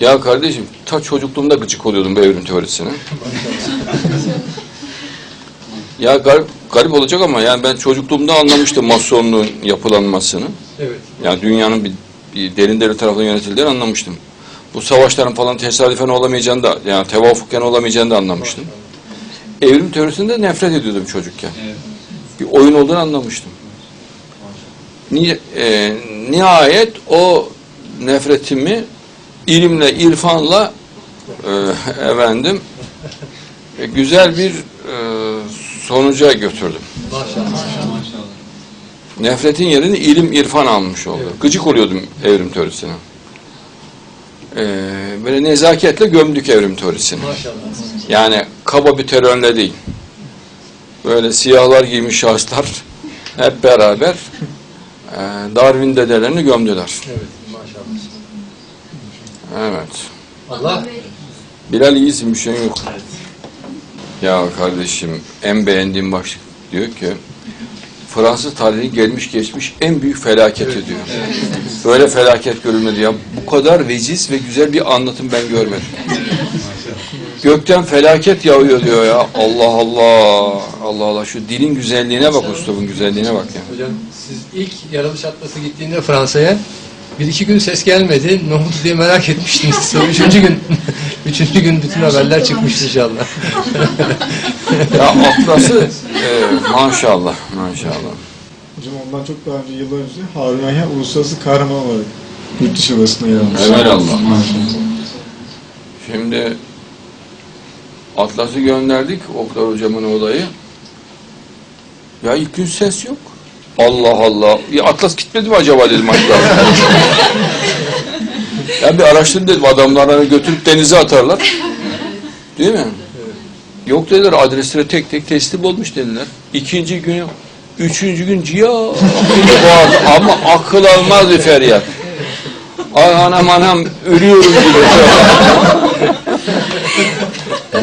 Ya kardeşim ta çocukluğumda gıcık oluyordum bu evrim teorisine. ya garip, garip olacak ama yani ben çocukluğumda anlamıştım masonluğun yapılanmasını. Evet. Yani dünyanın bir, bir derin devlet tarafından yönetildiğini anlamıştım. Bu savaşların falan tesadüfen olamayacağını da yani tevafuken olamayacağını da anlamıştım. Evrim teorisinde nefret ediyordum çocukken. Bir oyun olduğunu anlamıştım. Ni, e, nihayet o nefretimi ilimle, irfanla e, efendim e, güzel bir e, sonuca götürdüm. Maşallah. Nefretin yerini ilim, irfan almış oldu. Gıcık oluyordum evrim teorisine. E, böyle nezaketle gömdük evrim teorisini. Maşallah. Yani kaba bir terörle değil. Böyle siyahlar giymiş şahıslar hep beraber e, Darwin dedelerini gömdüler. Evet. Maşallah. Evet. Allah Bilal iyisin bir şey yok. Ya kardeşim en beğendiğim başlık diyor ki Fransız tarihi gelmiş geçmiş en büyük felaketi diyor. Böyle felaket görülmedi ya. Bu kadar veciz ve güzel bir anlatım ben görmedim. Gökten felaket yağıyor diyor ya. Allah Allah. Allah Allah. Şu dilin güzelliğine bak uslubun güzelliğine bak ya. hocam siz ilk Yaratılış Atlası gittiğinde Fransa'ya bir iki gün ses gelmedi. Ne oldu diye merak etmiştiniz. Sonra üçüncü gün üçüncü gün bütün haberler çıkmıştı inşallah. Ya atlası e, maşallah maşallah. Hocam ondan çok daha önce yıllar önce Harun Yahya uluslararası kahraman olarak yurt dışı basına yer almış. Evelallah. Maşallah. Şimdi Atlas'ı gönderdik Oktar hocamın olayı. Ya ilk gün ses yok. Allah Allah. Ya Atlas gitmedi mi acaba dedim hatta. ya bir araştırın dedim adamlar hani götürüp denize atarlar. Değil mi? Yok dediler adreslere tek tek teslim olmuş dediler. İkinci gün yok. Üçüncü gün ciya ama akıl almaz bir feryat. Ay anam anam ölüyorum gibi.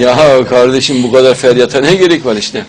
ya kardeşim bu kadar feryata ne gerek var işte.